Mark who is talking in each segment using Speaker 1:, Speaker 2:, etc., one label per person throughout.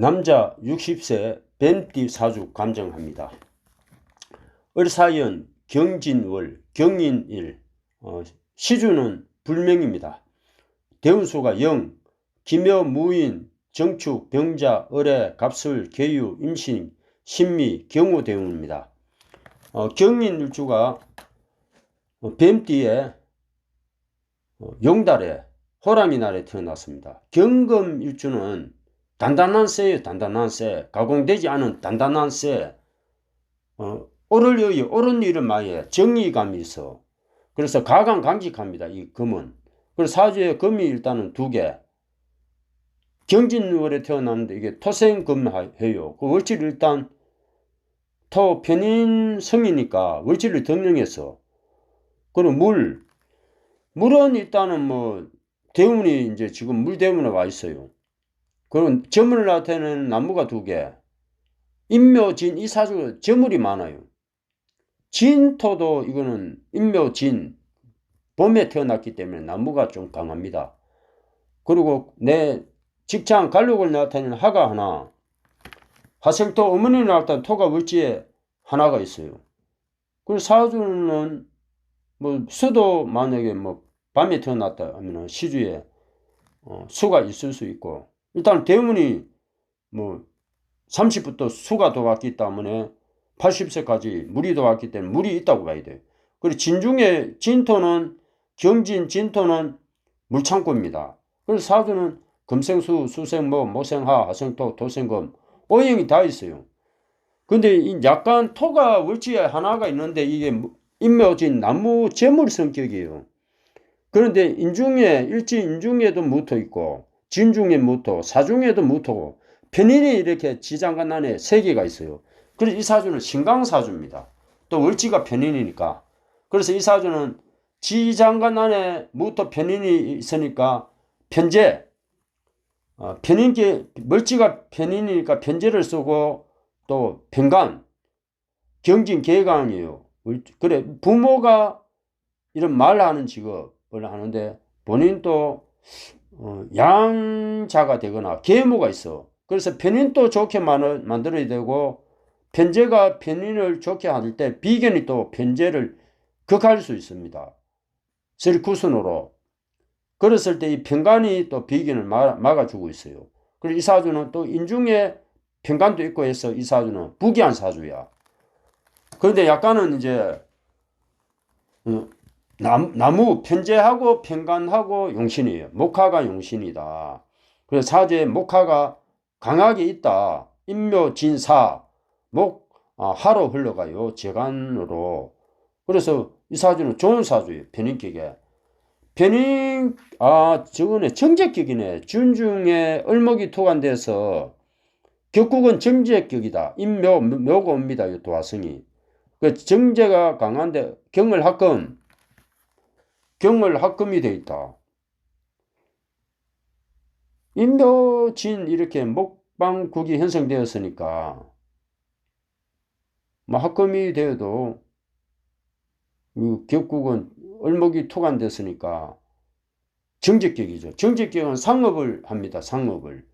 Speaker 1: 남자 60세 뱀띠 사주 감정합니다. 을사연 경진월 경인일 어, 시주는 불명입니다. 대운수가 영 기묘 무인 정축 병자 을의 갑술 계유 임신 신미 경우 대운입니다. 어, 경인일주가 어, 뱀띠에 어, 용달에 호랑이 날에 태어났습니다. 경금일주는 단단한 쇠예요. 단단한 쇠. 가공되지 않은 단단한 쇠. 어, 옳을 여의 옳은 일을 많이 해. 정의감이 있어. 그래서 가강 강직합니다. 이 금은. 그래서 사주에 금이 일단은 두 개. 경진월에 태어났는데 이게 토생금 해요. 그 월지를 일단 토 편인 성이니까 월지를 덕령해서 그리고 물 물은 일단은 뭐 대운이 이제 지금 물 대운에 와 있어요. 그럼 저물을 나타내는 나무가 두 개. 인묘 진 이 사주 저물이 많아요. 진토도 이거는 인묘 진 봄에 태어났기 때문에 나무가 좀 강합니다. 그리고 내 직장 갈록을 나타내는 화가 하나 화생토 어머니 나왔던 토가 물지에 하나가 있어요. 그리고 사주는 뭐 수도 만약에 뭐 밤에 태어났다 하면 시주에 어, 수가 있을 수 있고 일단 대문이 뭐 30부터 수가 들어왔기 때문에 80세까지 물이 들어왔기 때문에 물이 있다고 봐야 돼요. 그리고 진중의 진토는 경진 진토는 물창고입니다. 그래서 사주는 금생수, 수생모, 모생하, 하생토, 도생금, 오형이 다 있어요. 근데 약간 토가 월지에 하나가 있는데 이게 인묘진 나무 재물 성격이에요. 그런데 인중에 일지 인중에도 묻어 있고 진중에 무토, 사중에도 무토고 편인이 이렇게 지장간 안에 세 개가 있어요. 그래서 이 사주는 신강사주입니다. 또 월지가 편인이니까. 그래서 이 사주는 지장간 안에 무토 편인이 있으니까 편제, 어, 편인기, 멀지가 편인이니까 편제를 쓰고 또 편간, 경진 개강이에요. 그래, 부모가 이런 말하는 직업을 하는데 본인도 어, 양자가 되거나 계모가 있어. 그래서 편인도 좋게 만들어야 되고 편제가 편인을 좋게 할 때 비견이 또 편제를 극할 수 있습니다. 설구순으로. 그랬을 때이 편간이 또 비견을 막아주고 있어요. 그리고 이 사주는 또 인중에 편간도 있고 해서 이 사주는 부기한 사주야. 그런데 약간은 이제 어, 나무 편제하고 편간하고 용신이에요. 목화가 용신이다. 그래서 사주에 목화가 강하게 있다. 인묘 진사 목 아, 하로 흘러가요. 재간으로. 그래서 이 사주는 좋은 사주예요. 편인격에. 편인 아 저거네 정제격이네. 준중에 을목이 토관돼서 격국은 정제격이다. 인묘 묘가 옵니다. 이 도화성이. 그 정제가 강한데 경을 합금 경을 합금이 돼 있다. 인묘진 이렇게 목방국이 형성되었으니까 뭐 합금이 되어도 격국은 을목이 투간됐으니까 정직격이죠. 정직격은 상업을 합니다. 상업을.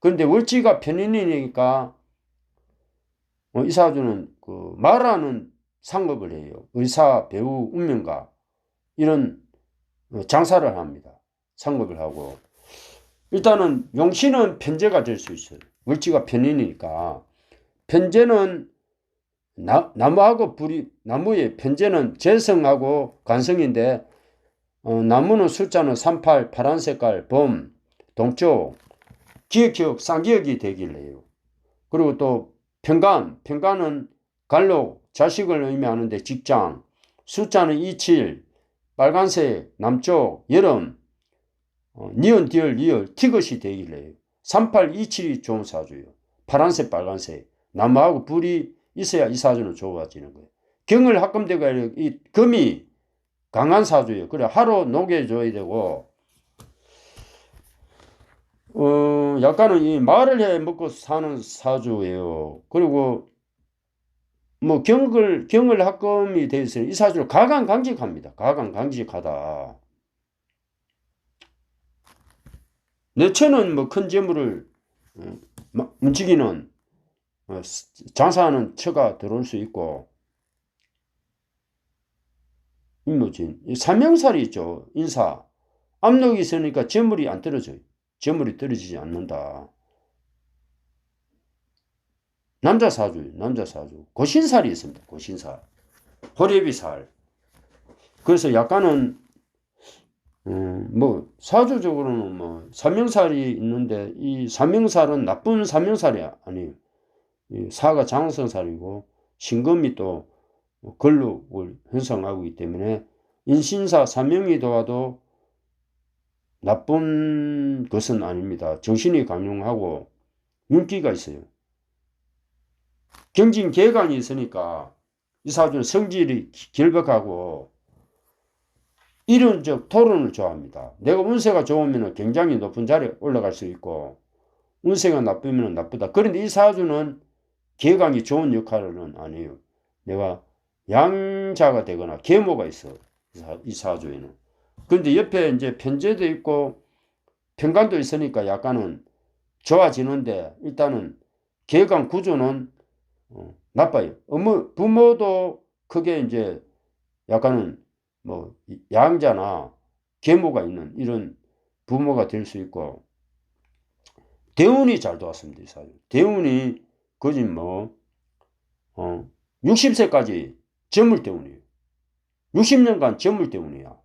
Speaker 1: 그런데 월지가 편인이니까 어, 이 사주는 그 말하는 상업을 해요. 의사, 배우, 운명가 이런 어, 장사를 합니다. 상업을 하고. 일단은 용신은 편제가 될 수 있어요. 물지가 편인이니까. 편제는 나, 나무하고 불이, 나무의 편제는 재성하고 간성인데, 어, 나무는 숫자는 38, 파란 색깔, 범, 동쪽, 기억기억, 쌍기억이 되길 해요. 그리고 또 평간, 평간은 갈록, 자식을 의미하는데 직장, 숫자는 27, 빨간색, 남쪽, 여름, 어, 니은, 디얼, 리얼, 티것이 되길래 3827이 좋은 사주예요. 파란색, 빨간색. 나무하고 불이 있어야 이 사주는 좋아지는 거예요. 경을 합금되고 이 금이 강한 사주예요. 그래 하루 녹여줘야 되고 어 약간은 이 말을 해 먹고 사는 사주예요. 그리고 뭐 경을 경을 합금이 되어 있으니 이 사주를 가강 강직합니다. 가강 강직하다. 내처는 뭐 큰 재물을 어, 마- 움직이는 어, 스- 장사하는 처가 들어올 수 있고. 임무진 이 사명살이 있죠. 인사. 압력이 있으니까 재물이 안 떨어져요. 재물이 떨어지지 않는다 남자 사주 남자 사주 고신살이 있습니다 고신살 호래비살 그래서 약간은 음, 뭐 사주적으로는 뭐 사명살이 있는데 이 사명살은 나쁜 사명살이 아니에요. 이 사가 장성살이고 신금이 또 근록을 형성하고 있기 때문에 인신사 사명이 도와도 나쁜 것은 아닙니다. 정신이 강용하고 윤기가 있어요. 경진 개간이 있으니까 이 사주는 성질이 결백하고 이론적 토론을 좋아합니다. 내가 운세가 좋으면 굉장히 높은 자리에 올라갈 수 있고 운세가 나쁘면 나쁘다. 그런데 이 사주는 개강이 좋은 역할은 아니에요. 내가 양자가 되거나 계모가 있어. 이 사주에는. 그런데 옆에 이제 편제도 있고 편관도 있으니까 약간은 좋아지는데 일단은 개강 구조는 어, 나빠요. 어머, 부모도 크게 이제 약간은 뭐 양자나 계모가 있는 이런 부모가 될 수 있고 대운이 잘 도왔습니다. 이 사주. 대운이 거진 뭐 어, 60세까지 점을 대운이에요. 60년간 점을 대운이야.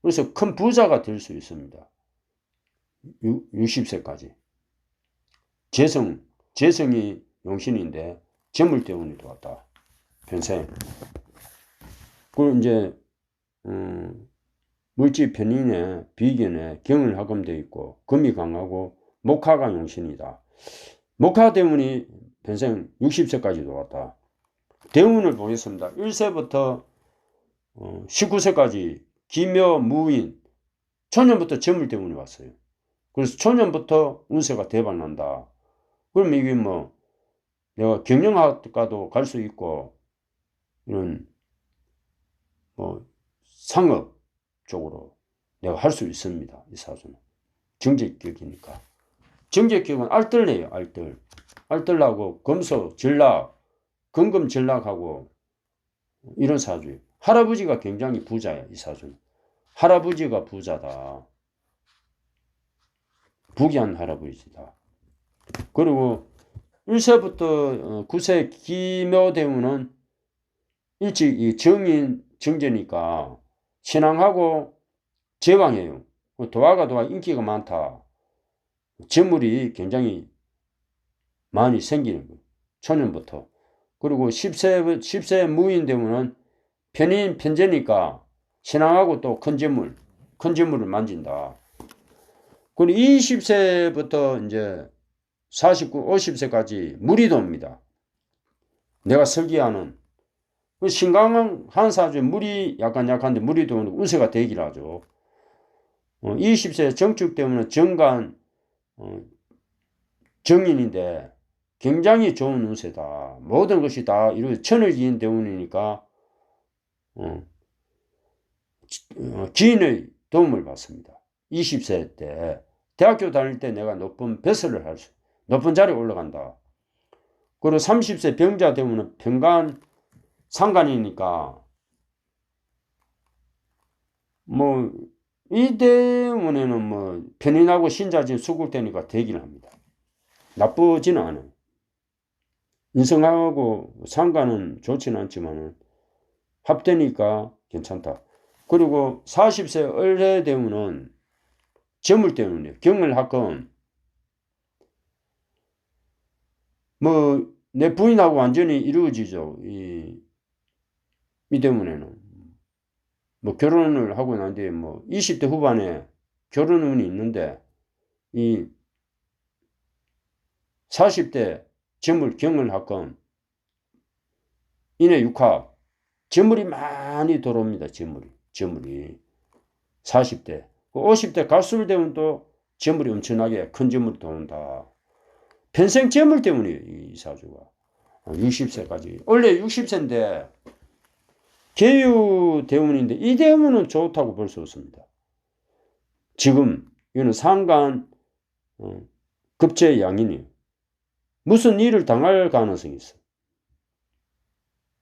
Speaker 1: 그래서 큰 부자가 될 수 있습니다. 60세까지. 재성, 재성이 용신인데 점을 대운이 도왔다. 평생. 그리고 이제 음, 물질 편인에 비견에 경을 하금되어 있고 금이 강하고 목화가 용신이다. 목화 대운이 평생 60세까지도 왔다. 대운을 보겠습니다. 1세부터 어, 19세까지 기묘 무인 초년부터 점을 대운이 왔어요. 그래서 초년부터 운세가 대박 난다. 그러면 이게 뭐 내가 경영학과도 갈 수 있고 이런 뭐 상업 쪽으로 내가 할 수 있습니다. 이 사주는. 정제격이니까. 정제격은 알뜰해요. 알뜰. 알뜰하고 금속, 전락, 금금 전락하고 이런 사주예요. 할아버지가 굉장히 부자야. 이 사주는. 할아버지가 부자다. 부귀한 할아버지다. 그리고 1세부터 9세 기묘대운은 일찍 이 정인 정제니까 신앙하고 제왕이에요. 도화가 도화 인기가 많다. 재물이 굉장히 많이 생기는 거예요. 초년부터. 그리고 10세, 10세 무인 되면은 편인 편제니까 신앙하고 또 큰 재물, 큰 재물을 만진다. 그리고 20세부터 이제 49, 50세까지 물이 돕니다. 내가 설계하는 그 신강한 사주에 물이 약간 약한데 물이 도는 운세가 되기를 하죠. 어, 20세 정축 때문에 정간 어, 정인인데 굉장히 좋은 운세다. 모든 것이 다 이루어져 천을 기인 대운이니까 어, 어, 기인의 도움을 받습니다. 20세 때 대학교 다닐 때 내가 높은 배설을 할 수, 높은 자리에 올라간다. 그리고 30세 병자 되면 병간 상관이니까 뭐 이 때문에는 뭐 편인하고 신자진 수국되니까 되기는 합니다. 나쁘지는 않아요. 인성하고 상관은 좋지는 않지만은 합되니까 괜찮다. 그리고 40세 을해 되면은 점을 때문에 경을 하건 뭐 내 부인하고 완전히 이루어지죠. 이, 이 때문에는 뭐 결혼을 하고 난 뒤에 뭐 20대 후반에 결혼 운이 있는데 이 40대 점을 경을 하건 인해 육합 재물이 많이 들어옵니다. 재물이 재물이 40대 50대 갈수록 되면 또 재물이 엄청나게 큰 재물이 들어온다. 평생 재물 때문에 이 사주가 60세까지 원래 60세인데 계유 대운인데 이 대운은 좋다고 볼 수 없습니다. 지금 이거는 상간 어, 급제 양인이에요. 무슨 일을 당할 가능성이 있어.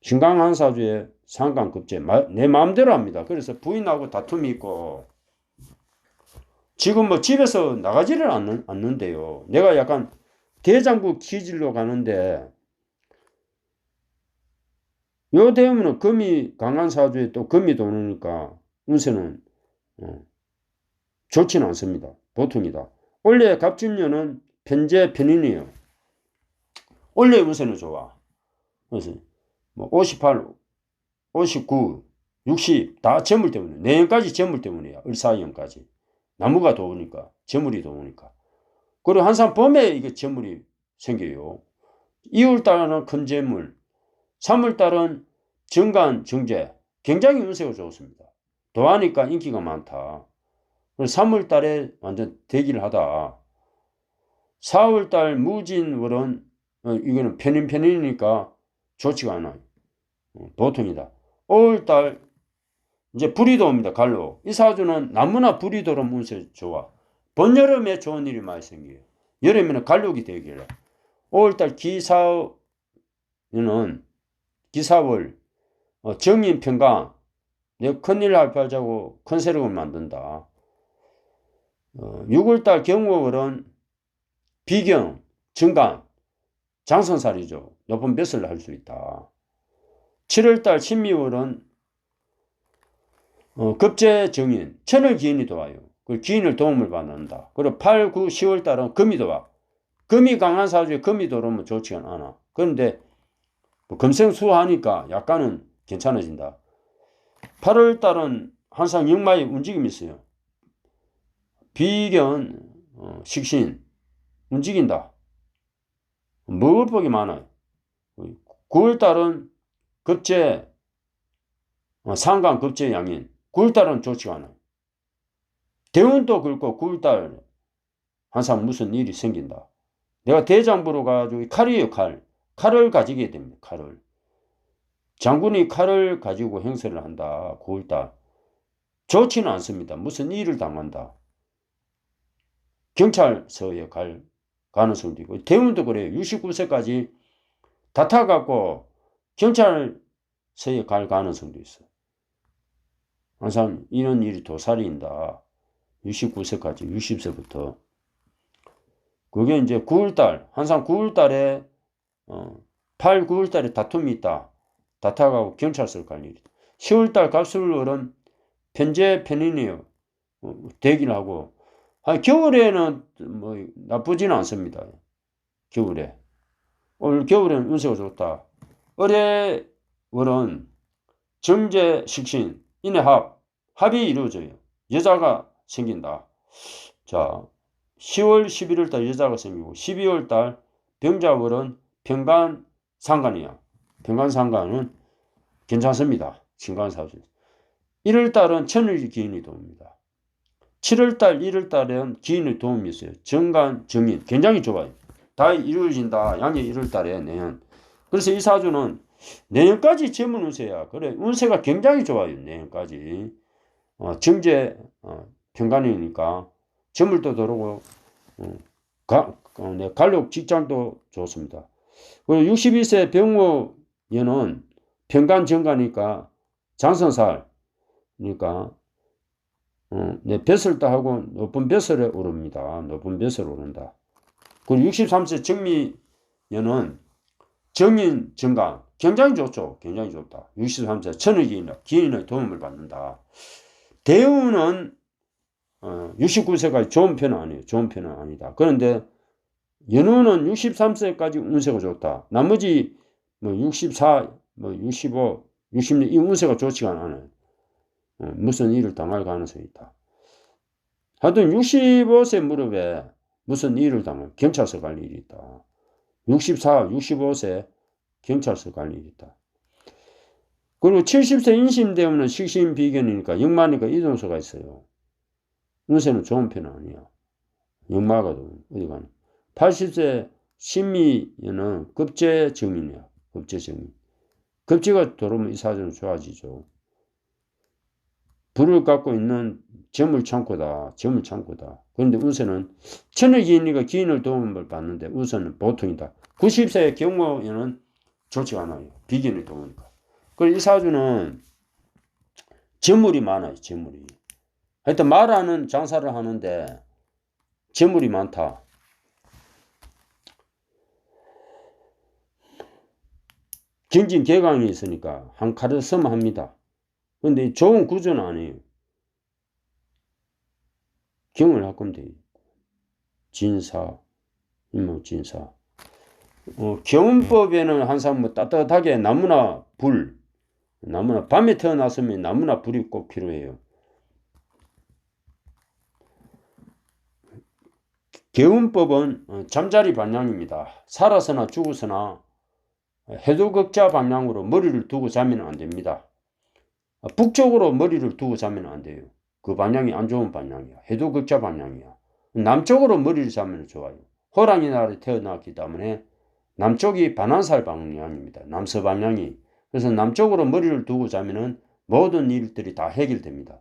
Speaker 1: 신강한 사주의 상관급제 내 마음대로 합니다. 그래서 부인하고 다툼이 있고 지금 뭐 집에서 나가지를 않는, 않는데요. 내가 약간 대장부 기질로 가는데 요 대문은 금이 강한 사주에 또 금이 도니까 운세는 어, 좋지는 않습니다. 보통이다. 원래 갑진년은 편제 편인이에요. 원래 운세는 좋아. 그래서 뭐 58, 59, 60 다 재물 때문에 내년까지 재물 때문이야. 을사이년까지 나무가 도우니까 재물이 도우니까. 그리고 항상 봄에 이게 재물이 생겨요. 2월달은 큰 재물, 3월달은 정간 정제 굉장히 운세가 좋습니다. 도하니까 인기가 많다. 3월달에 완전 대기를 하다. 4월달 무진월은 어, 이거는 편인 편이니까 좋지가 않아요. 어, 보통이다. 5월달 이제 불이 도 옵니다. 갈로. 이 사주는 나무나 불이 도로 문세 좋아. 본 여름에 좋은 일이 많이 생겨요. 여름에는 갈록이 되길래. 5월달 기사는 기사월 어, 정인 평강 내 큰일 할 팔자고 큰 세력을 만든다. 어, 6월달 경호월은 비경, 정간, 장선살이죠. 높은 벼슬을 할 수 있다. 7월달 신미월은 어, 급제 정인, 천을 기인이 도와요. 그 기인을 도움을 받는다. 그리고 8, 9, 10월 달은 금이 도와. 금이 강한 사주에 금이 들어오면 좋지 않아. 그런데 뭐 금생수하니까 약간은 괜찮아진다. 8월 달은 항상 역마의 움직임이 있어요. 비견, 어, 식신, 움직인다. 먹을 복이 많아요. 9월 달은 급제, 어, 상관 급제 양인. 9월 달은 좋지가 않아요. 대운도 그렇고 9월달 항상 무슨 일이 생긴다. 내가 대장부로 가지고 칼이에요 칼. 칼을 가지게 됩니다. 칼을. 장군이 칼을 가지고 행세를 한다. 9월달. 좋지는 않습니다. 무슨 일을 당한다. 경찰서에 갈 가능성도 있고 대운도 그래요. 69세까지 다 타갖고 경찰서에 갈 가능성도 있어요. 항상 이런 일이 도살인다. 69세까지 60세부터 그게 이제 9월달 항상 9월달에 어, 8, 9월달에 다툼이 있다. 다타가고 경찰서를 갈 일이다. 10월달 갑술월은 편제 편인이에요. 어, 대기를 하고 아니, 겨울에는 뭐 나쁘지는 않습니다. 겨울에 올 겨울에는 운세가 좋다. 올해 월은 정제 식신 인해합, 합이 이루어져요. 여자가 생긴다. 자, 10월, 11월 달 여자가 생기고 12월 달 병자월은 평간 상관이야. 평간 상관은 괜찮습니다. 신관사주. 1월 달은 천일 기인이 도움니다 7월 달, 1월 달에는 기인의 도움이 있어요. 정간, 정인. 굉장히 좋아요. 다 이루어진다. 양의 1월 달에 내년. 그래서 이 사주는 내년까지 재물 운세야. 그래 운세가 굉장히 좋아요. 내년까지 어, 정제 어, 평간이니까 재물도 들어오고 어, 가, 어, 네, 갈록 직장도 좋습니다. 그리고 62세 병호년은 평간 정가니까 장선살 그러니까 어, 네, 벼슬도 하고 높은 벼슬에 오릅니다. 높은 벼슬 오른다. 그리고 63세 정미년은 정인 정강 굉장히 좋죠. 굉장히 좋다. 63세 천의 기인의, 기인의 도움을 받는다. 대우는 어, 69세까지 좋은 편은 아니에요. 좋은 편은 아니다. 그런데 연우는 63세까지 운세가 좋다. 나머지 뭐 64, 뭐 65, 60년 이 운세가 좋지가 않아요. 어, 무슨 일을 당할 가능성이 있다. 하여튼 65세 무렵에 무슨 일을 당할 경찰서 갈 일이 있다. 64, 65세 경찰서 갈 일이 있다. 그리고 70세 인심 되면 식신 비견이니까 역마니까 이동서가 있어요. 운세는 좋은 편은 아니야. 역마가 어디 가는. 80세 신미는 급제정인이야. 급제정인. 급제가 들어오면 이 사주는 좋아지죠. 불을 갖고 있는 점을 창고다. 점을 창고다. 그런데 우선은 천의 기인이가 기인을 도움을 받는데 우선은 보통이다. 90세의 경우에는 좋지 않아요. 비견이 도우니까. 그리고 이 사주는 재물이 많아요. 재물이. 하여튼 말하는 장사를 하는데 재물이 많다. 경진 개강이 있으니까 한 칼을 쓰면 합니다. 근데 좋은 구조는 아니에요. 경을 할 건데 진사, 임무 진사. 어, 경운법에는 항상 뭐 따뜻하게 나무나 불, 나무나 밤에 태어났으면 나무나 불이 꼭 필요해요. 개운법은 어, 잠자리 방향입니다. 살아서나 죽어서나 해도극자 방향으로 머리를 두고 자면 안 됩니다. 어, 북쪽으로 머리를 두고 자면 안 돼요. 그 방향이 안 좋은 방향이야. 해도극자 방향이야. 남쪽으로 머리를 자면 좋아요. 호랑이 날에 태어났기 때문에 남쪽이 반환살 방향입니다. 남서 방향이. 그래서 남쪽으로 머리를 두고 자면은 모든 일들이 다 해결됩니다.